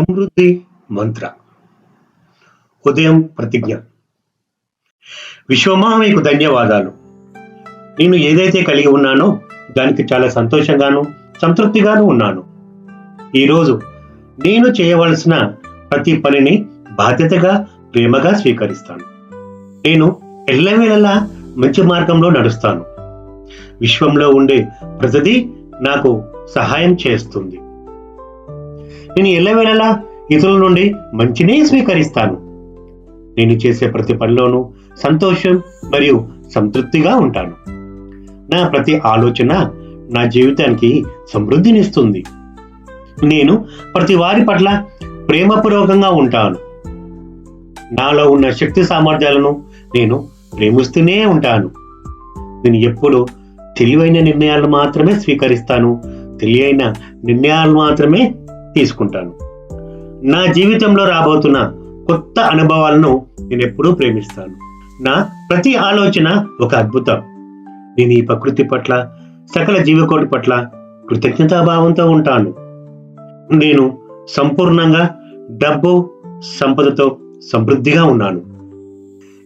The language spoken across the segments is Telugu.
సమృద్ధి మంత్ర. ఉదయం ప్రతిజ్ఞ. విశ్వమా మీకు ధన్యవాదాలు. నేను ఏదైతే కలిగి ఉన్నానో దానికి చాలా సంతోషంగాను సంతృప్తిగాను ఉన్నాను. ఈరోజు నేను చేయవలసిన ప్రతి పనిని బాధ్యతగా ప్రేమగా స్వీకరిస్తాను. నేను ఎల్లవేళలా మంచి మార్గంలో నడుస్తాను. విశ్వంలో ఉండే ప్రతిదీ నాకు సహాయం చేస్తుంది. నేను ఎల్లవేళలా ఇతరుల నుండి మంచినే స్వీకరిస్తాను. నేను చేసే ప్రతి పనిలోనూ సంతోషం మరియు సంతృప్తిగా ఉంటాను. నా ప్రతి ఆలోచన నా జీవితానికి సమృద్ధినిస్తుంది. నేను ప్రతి వారి పట్ల ప్రేమపూర్వకంగా ఉంటాను. నాలో ఉన్న శక్తి సామర్థ్యాలను నేను ప్రేమిస్తూనే ఉంటాను. నేను ఎప్పుడు తెలివైన నిర్ణయాలు మాత్రమే స్వీకరిస్తాను. తెలియైన నిర్ణయాలు మాత్రమే తీసుకుంటాను. నా జీవితంలో రాబోతున్న కొత్త అనుభవాలను నేను ఎప్పుడూ ప్రేమిస్తాను. నా ప్రతి ఆలోచన ఒక అద్భుతం. నేను ఈ ప్రకృతి పట్ల సకల జీవకోటి పట్ల కృతజ్ఞతాభావంతో ఉంటాను. నేను సంపూర్ణంగా డబ్బు సంపదతో సమృద్ధిగా ఉన్నాను.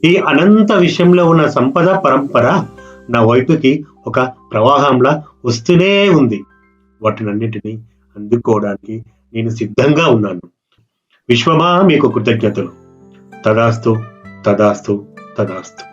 ఈ అనంత విషయంలో ఉన్న సంపద పరంపర నా వైపుకి ఒక ప్రవాహంలా వస్తూనే ఉంది. వాటినన్నిటినీ అందుకోవడానికి నేను సిద్ధంగా ఉన్నాను. విశ్వమా మీకు కృతజ్ఞతలు. తదాస్తు తదాస్తు తదాస్తు.